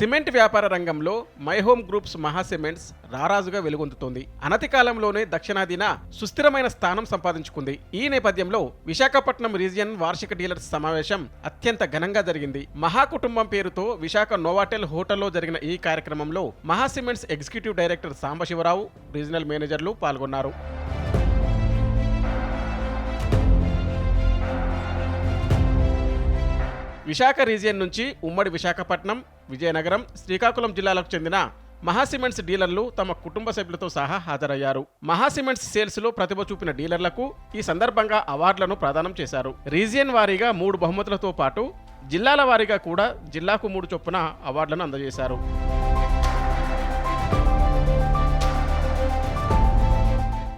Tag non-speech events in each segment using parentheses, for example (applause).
Cement వ్యాపార రంగంలో My Home groups Maha cements రారాజుగా వెలుగొందుతోంది. అనతి కాలంలోనే దక్షిణాదిన సుస్థిరమైన స్థానం సంపాదించుకుంది. ఈ నేపథ్యంలో విశాఖపట్నం రీజియన్ వార్షిక డీలర్స్ సమావేశం అత్యంత ఘనంగా జరిగింది. మహా కుటుంబం పేరుతో విశాఖ నోవాటెల్ హోటల్లో జరిగిన ఈ కార్యక్రమంలో Maha cements executive director Sambasivarao regional మేనేజర్లు పాల్గొన్నారు. విశాఖ రీజియన్ నుంచి ఉమ్మడి విశాఖపట్నం విజయనగరం శ్రీకాకుళం జిల్లాలకు చెందిన మహాసిమెంట్స్ డీలర్లు తమ కుటుంబ సభ్యులతో సహా హాజరయ్యారు. మహాసిమెంట్స్ సేల్స్లో ప్రతిభ చూపిన డీలర్లకు ఈ సందర్భంగా అవార్డులను ప్రదానం చేశారు. రీజియన్ వారీగా మూడు బహుమతులతో పాటు జిల్లాల వారీగా కూడా జిల్లాకు మూడు చొప్పున అవార్డులను అందజేశారు.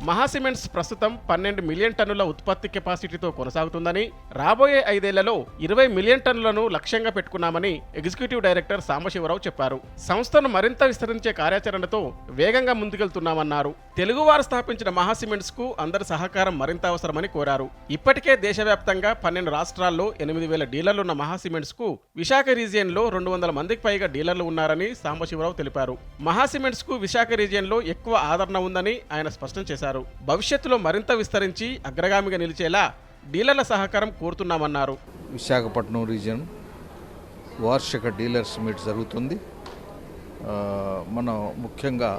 మహాసిమెంట్స్ ప్రస్తుతం పన్నెండు మిలియన్ టన్నుల ఉత్పత్తి కెపాసిటీతో కొనసాగుతుందని రాబోయే ఐదేళ్ళలో ఇరవై మిలియన్ టన్నులను లక్ష్యంగా పెట్టుకున్నామని ఎగ్జిక్యూటివ్ డైరెక్టర్ సాంబశివరావు చెప్పారు. సంస్థను మరింత విస్తరించే కార్యాచరణతో వేగంగా ముందుకెళ్తున్నామన్నారు. తెలుగువారు స్థాపించిన మహాసిమెంట్స్కు అందరి సహకారం మరింత అవసరమని కోరారు. ఇప్పటికే దేశవ్యాప్తంగా పన్నెండు రాష్ట్రాల్లో ఎనిమిది వేల డీలర్లున్న మహాసిమెంట్స్కు విశాఖ రీజియన్లో రెండు వందల మందికి పైగా డీలర్లు ఉన్నారని సాంబశివరావు తెలిపారు. మహాసిమెంట్స్కు విశాఖ రీజియన్లో ఎక్కువ ఆదరణ ఉందని ఆయన స్పష్టం చేశారు. భవిష్యత్తులో మరింత విస్తరించి అగ్రగామిగా నిలిచేలా డీలర్ల సహకారం కోరుతున్నామన్నారు. విశాఖపట్నం రీజియన్ వార్షిక డీలర్స్ మీట్ జరుగుతుంది. మనం ముఖ్యంగా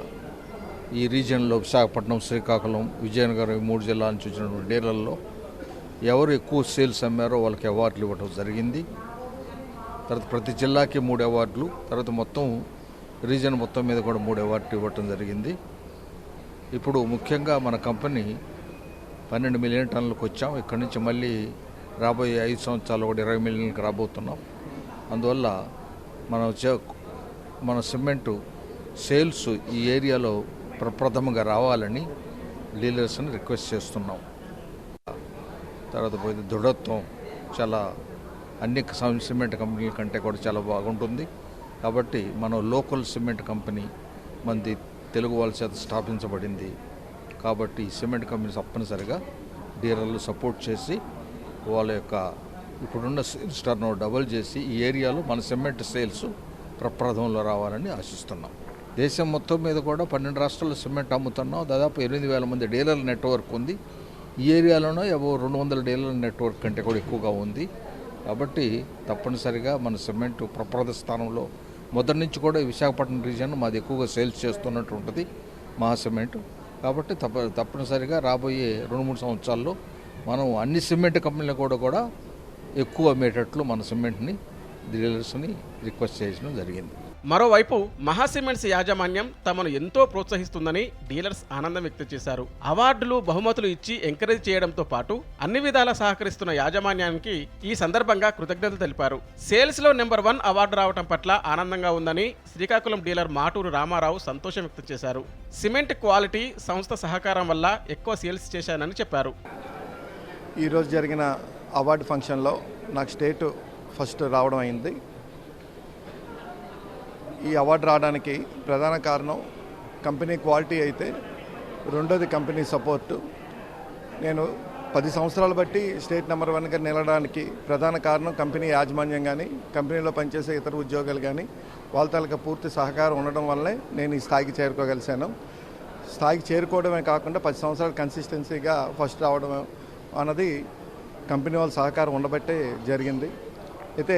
ఈ రీజియన్లో విశాఖపట్నం శ్రీకాకుళం విజయనగరం ఈ మూడు జిల్లాల నుంచి వచ్చినటువంటి డీలర్లో ఎవరు ఎక్కువ సేల్స్ అమ్మారో వాళ్ళకి అవార్డులు ఇవ్వడం జరిగింది. తర్వాత ప్రతి జిల్లాకి మూడు అవార్డులు తర్వాత మొత్తం రీజన్ మొత్తం మీద కూడా మూడు అవార్డులు ఇవ్వటం జరిగింది. ఇప్పుడు ముఖ్యంగా మన కంపెనీ పన్నెండు మిలియన్ టన్నులకు వచ్చాం. ఇక్కడి నుంచి మళ్ళీ రాబోయే ఐదు సంవత్సరాలు కూడా ఇరవై మిలియన్కి రాబోతున్నాం. అందువల్ల మనం మన సిమెంటు సేల్స్ ఈ ఏరియాలో ప్రప్రథమంగా రావాలని డీలర్స్ని రిక్వెస్ట్ చేస్తున్నాం. తర్వాత పోతే దృఢత్వం చాలా అన్ని సిమెంట్ కంపెనీల కంటే కూడా చాలా బాగుంటుంది. కాబట్టి మనం లోకల్ సిమెంట్ కంపెనీ మంది తెలుగు వాళ్ళ చేత స్థాపించబడింది. కాబట్టి ఈ సిమెంట్ కంపెనీ తప్పనిసరిగా డీలర్లు సపోర్ట్ చేసి వాళ్ళ యొక్క ఇప్పుడున్న సేల్స్ టర్న్ డబుల్ చేసి ఈ ఏరియాలో మన సిమెంట్ సేల్స్ ప్రప్రథంలో రావాలని ఆశిస్తున్నాం. దేశం మొత్తం మీద కూడా పన్నెండు రాష్ట్రాల్లో సిమెంట్ అమ్ముతున్నాం. దాదాపు ఎనిమిది వేల మంది డీలర్ల నెట్వర్క్ ఉంది. ఈ ఏరియాలోనో ఏవో రెండు వందల డీలర్ నెట్వర్క్ కంటే కూడా ఎక్కువగా ఉంది. కాబట్టి తప్పనిసరిగా మన సిమెంట్ ప్రప్రథ స్థానంలో మొదటి నుంచి కూడా విశాఖపట్నం రీజియన్ మాది ఎక్కువగా సేల్స్ చేస్తున్నట్టు ఉంటుంది మా సిమెంట్. కాబట్టి తప్ప తప్పనిసరిగా రాబోయే రెండు మూడు సంవత్సరాల్లో మనం అన్ని సిమెంట్ కంపెనీలు కూడా కూడా ఎక్కువ అమ్మేటట్లు మన సిమెంట్ని డీలర్స్ని రిక్వెస్ట్ చేయడం జరిగింది. మరోవైపు మహాసిమెంట్స్ యాజమాన్యం తమను ఎంతో ప్రోత్సహిస్తుందని డీలర్స్ ఆనందం వ్యక్తం చేశారు. అవార్డులు బహుమతులు ఇచ్చి ఎంకరేజ్ చేయడంతో పాటు అన్ని విధాలా సహకరిస్తున్న యాజమాన్యానికి ఈ సందర్భంగా కృతజ్ఞతలు తెలిపారు. సేల్స్లో నెంబర్ వన్ అవార్డు రావడం పట్ల ఆనందంగా ఉందని శ్రీకాకుళం డీలర్ మాటూరు రామారావు సంతోషం వ్యక్తం చేశారు. సిమెంట్ క్వాలిటీ సంస్థ సహకారం వల్ల ఎక్కువ సేల్స్ చేశానని చెప్పారు. ఈరోజు జరిగిన అవార్డు ఫంక్షన్లో నాకు స్టేట్ ఫస్ట్ రావడం అయింది. ఈ అవార్డు రావడానికి ప్రధాన కారణం కంపెనీ క్వాలిటీ అయితే రెండోది కంపెనీ సపోర్టు. నేను పది సంవత్సరాలు బట్టి స్టేట్ నెంబర్ వన్గా నిలడానికి ప్రధాన కారణం కంపెనీ యాజమాన్యం కానీ కంపెనీలో పనిచేసే ఇతర ఉద్యోగాలు కానీ వాళ్ళ తాలూకా పూర్తి సహకారం ఉండడం వల్లే నేను ఈ స్థాయికి చేరుకోగలిశాను. స్థాయికి చేరుకోవడమే కాకుండా పది సంవత్సరాలు కన్సిస్టెన్సీగా ఫస్ట్ రావడం అన్నది కంపెనీ వాళ్ళ సహకారం ఉండబట్టే జరిగింది. అయితే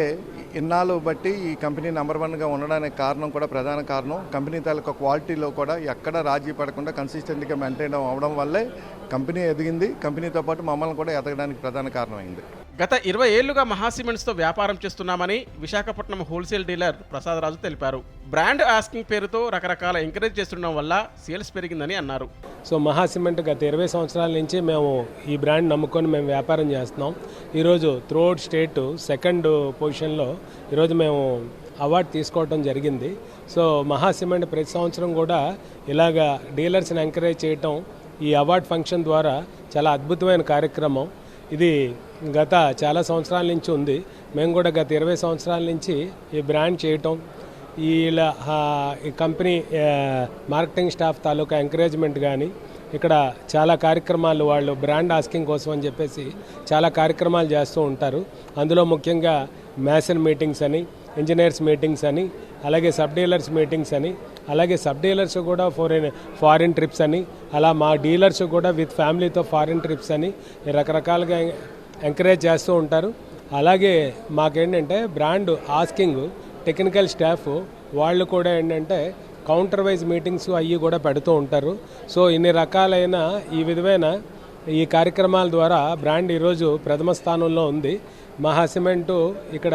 ఇన్నాళ్ళు బట్టి ఈ కంపెనీ నెంబర్ వన్గా ఉండడానికి కారణం కూడా ప్రధాన కారణం. కంపెనీ తాలూకా క్వాలిటీలో కూడా ఎక్కడ రాజీ పడకుండా కన్సిస్టెంట్గా మెయింటైన్ అవ్వడం వల్లే కంపెనీ ఎదిగింది. కంపెనీతో పాటు మమ్మల్ని కూడా ఎదగడానికి ప్రధాన కారణమైంది. గత ఇరవై ఏళ్ళుగా మహాసిమెంట్స్తో వ్యాపారం చేస్తున్నామని విశాఖపట్నం హోల్సేల్ డీలర్ ప్రసాదరాజు తెలిపారు. బ్రాండ్ ఆస్కింగ్ పేరుతో రకరకాల ఎంకరేజ్ చేస్తుండడం వల్ల సేల్స్ పెరిగిందని అన్నారు. సో మహా సిమెంట్ గత ఇరవై సంవత్సరాల నుంచి మేము ఈ బ్రాండ్ నమ్ముకొని మేము వ్యాపారం చేస్తున్నాం. ఈరోజు త్రూఅవుట్ స్టేట్ సెకండ్ పొజిషన్లో ఈరోజు మేము అవార్డు తీసుకోవడం జరిగింది. సో మహా సిమెంట్ ప్రతి సంవత్సరం కూడా ఇలాగా డీలర్స్ని ఎంకరేజ్ చేయటం ఈ అవార్డ్ ఫంక్షన్ ద్వారా చాలా అద్భుతమైన కార్యక్రమం. ఇది గత చాలా సంవత్సరాల నుంచి ఉంది. మేము కూడా గత ఇరవై సంవత్సరాల నుంచి ఈ బ్రాండ్ చేయటం వీళ్ళ ఈ కంపెనీ మార్కెటింగ్ స్టాఫ్ తాలూకా ఎంకరేజ్మెంట్ కానీ ఇక్కడ చాలా కార్యక్రమాలు వాళ్ళు బ్రాండ్ ఆస్కింగ్ కోసం అని చెప్పేసి చాలా కార్యక్రమాలు చేస్తూ ఉంటారు. అందులో ముఖ్యంగా మ్యాసన్ మీటింగ్స్ అని ఇంజనీర్స్ మీటింగ్స్ అని అలాగే సబ్ డీలర్స్ మీటింగ్స్ అని అలాగే సబ్ డీలర్స్ కూడా ఫారిన్ ఫారిన్ ట్రిప్స్ అని అలా మా డీలర్స్ కూడా విత్ ఫ్యామిలీతో ఫారిన్ ట్రిప్స్ అని రకరకాలుగా ఎంకరేజ్ చేస్తూ ఉంటారు. అలాగే మాకేంటంటే బ్రాండ్ ఆస్కింగ్ టెక్నికల్ స్టాఫ్ వాళ్ళు కూడా ఏంటంటే కౌంటర్ వైజ్ మీటింగ్స్ అవి కూడా పెడుతూ ఉంటారు. సో ఇన్ని రకాలైన ఈ విధమైన ఈ కార్యక్రమాల ద్వారా బ్రాండ్ ఈరోజు ప్రథమ స్థానంలో ఉంది. మహా సిమెంటు ఇక్కడ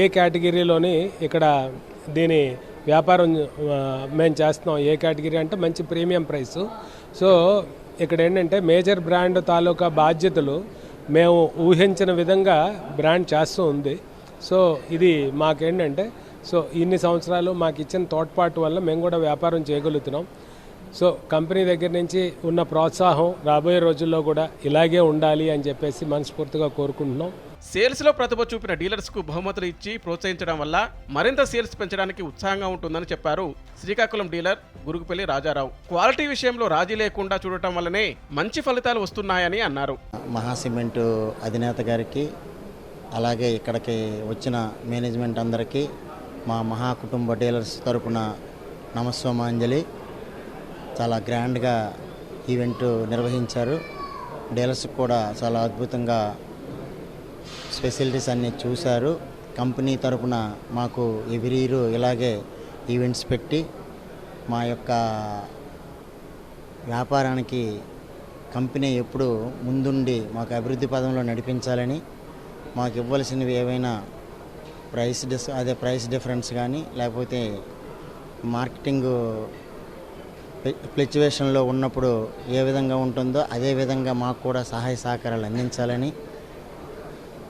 ఏ కేటగిరీలోని ఇక్కడ దీని వ్యాపారం మేము చేస్తున్నాం. ఏ కేటగిరీ అంటే మంచి ప్రీమియం ప్రైస్ సో ఇక్కడ ఏంటంటే మేజర్ బ్రాండ్ తాలూకా బాధ్యతలు మేము ఊహించిన విధంగా బ్రాండ్ చేస్తూ ఉంది. సో ఇది మాకేంటంటే సో ఇన్ని సంవత్సరాలు మాకు ఇచ్చిన తోడ్పాటు వల్ల మేము కూడా వ్యాపారం చేయగలుగుతున్నాం. సో కంపెనీ దగ్గర నుంచి ఉన్న ప్రోత్సాహం రాబోయే రోజుల్లో కూడా ఇలాగే ఉండాలి అని చెప్పేసి మనస్ఫూర్తిగా కోరుకుంటున్నాం. సేల్స్లో ప్రతిభ చూపిన డీలర్స్కు బహుమతులు ఇచ్చి ప్రోత్సహించడం వల్ల మరింత సేల్స్ పెంచడానికి ఉత్సాహంగా ఉంటుందని చెప్పారు శ్రీకాకుళం డీలర్ గురుగుపల్లి రాజారావు. క్వాలిటీ విషయంలో రాజీ లేకుండా చూడటం వల్లనే మంచి ఫలితాలు వస్తున్నాయని అన్నారు. మహాసిమెంట్ అధినేత గారికి అలాగే ఇక్కడికి వచ్చిన మేనేజ్మెంట్ అందరికీ మా మహా కుటుంబ డీలర్స్ తరపున నమస్వమాంజలి చాలా గ్రాండ్గా ఈవెంట్ నిర్వహించారు. డీలర్స్కి కూడా చాలా అద్భుతంగా ఫెసిలిటీస్ అన్నీ చూశారు. కంపెనీ తరపున మాకు ఎవ్రీ ఇయర్ ఇలాగే ఈవెంట్స్ పెట్టి మా యొక్క వ్యాపారానికి కంపెనీ ఎప్పుడు ముందుండి మాకు అభివృద్ధి పదంలో నడిపించాలని మాకు ఇవ్వాల్సినవి ఏవైనా ప్రైస్ డిస్ అదే ప్రైస్ డిఫరెన్స్ కానీ లేకపోతే మార్కెటింగ్ ఫ్లక్చువేషన్లో ఉన్నప్పుడు ఏ విధంగా ఉంటుందో అదే విధంగా మాకు కూడా సహాయ సహకారాలు అందించాలని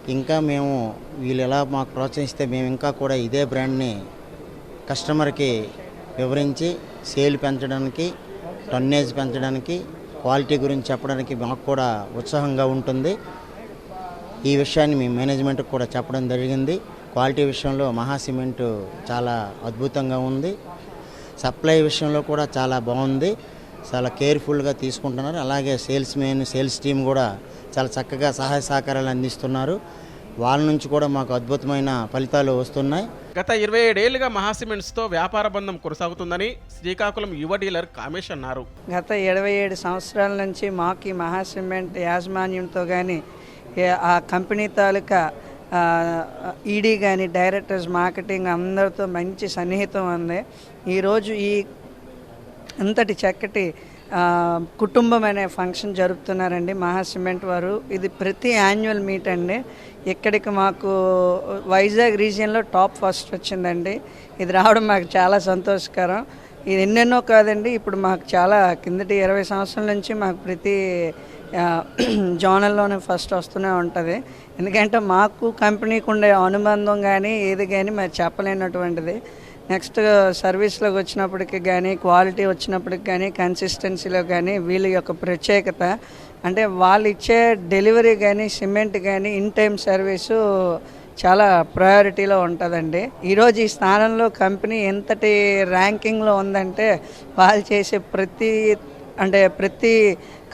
ఇంకా మేము వీళ్ళు ఎలా మాకు ప్రోత్సహిస్తే మేము ఇంకా కూడా ఇదే బ్రాండ్ని కస్టమర్కి వివరించి సేల్ పెంచడానికి టన్నేజ్ పెంచడానికి క్వాలిటీ గురించి చెప్పడానికి మాకు కూడా ఉత్సాహంగా ఉంటుంది. ఈ విషయాన్ని మీ మేనేజ్మెంట్కి కూడా చెప్పడం జరిగింది. క్వాలిటీ విషయంలో మహా సిమెంట్ చాలా అద్భుతంగా ఉంది. సప్లై విషయంలో కూడా చాలా బాగుంది. చాలా కేర్ఫుల్గా తీసుకుంటున్నారు. అలాగే సేల్స్ మెయిన్ సేల్స్ టీం కూడా చాలా చక్కగా సహాయ సహకారాలు అందిస్తున్నారు. వాళ్ళ నుంచి కూడా మాకు అద్భుతమైన ఫలితాలు వస్తున్నాయి. గత ఇరవై ఏడేళ్ళుగా మహాసిమెంట్స్తో వ్యాపార బంధం కొనసాగుతుందని శ్రీకాకుళం యువ డీలర్ కామేష్ అన్నారు. గత ఇరవై ఏడు సంవత్సరాల నుంచి మాకు ఈ మహాసిమెంట్ యాజమాన్యంతో కానీ ఆ కంపెనీ తాలూకా ఈడీ కానీ డైరెక్టర్స్ మార్కెటింగ్ అందరితో మంచి సన్నిహితం ఉంది. ఈరోజు ఈ అంతటి చక్కటి కుటుంబం అనే ఫంక్షన్ జరుపుతున్నారండి మహాసిమెంట్ వారు. ఇది ప్రతి యాన్యువల్ మీట్ అండి. ఇక్కడికి మాకు వైజాగ్ రీజియన్లో టాప్ ఫస్ట్ వచ్చిందండి. ఇది రావడం మాకు చాలా సంతోషకరం. ఇది ఎన్నెన్నో కాదండి. ఇప్పుడు మాకు చాలా కిందటి ఇరవై సంవత్సరాల నుంచి మాకు ప్రతి (clears throat) జోనల్లోనే ఫస్ట్ వస్తూనే ఉంటుంది. ఎందుకంటే మాకు కంపెనీకి ఉండే అనుబంధం కానీ ఏది కానీ మరి చెప్పలేనటువంటిది. నెక్స్ట్ సర్వీస్లోకి వచ్చినప్పటికి కానీ క్వాలిటీ వచ్చినప్పటికి కానీ కన్సిస్టెన్సీలో కానీ వీళ్ళ యొక్క ప్రత్యేకత అంటే వాళ్ళు ఇచ్చే డెలివరీ కానీ సిమెంట్ కానీ ఇన్ టైం సర్వీసు చాలా ప్రయారిటీలో ఉంటుందండి. ఈరోజు ఈ స్థానంలో కంపెనీ ఎంతటి ర్యాంకింగ్లో ఉందంటే వాళ్ళు చేసే ప్రతి అంటే ప్రతి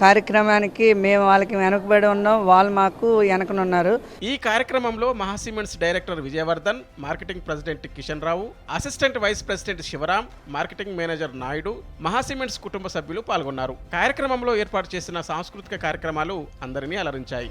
కార్యక్రమానికి మేము వాళ్ళకి వెనకబడి ఉన్నాం. వాళ్ళు మాకు వెనకనున్నారు. ఈ కార్యక్రమంలో Mahacements director Vijayavardhan marketing president Kishan Rao assistant vice president Sivaram marketing manager Naidu Mahacements కుటుంబ సభ్యులు పాల్గొన్నారు. కార్యక్రమంలో ఏర్పాటు చేసిన సాంస్కృతిక కార్యక్రమాలు అందరినీ అలరించాయి.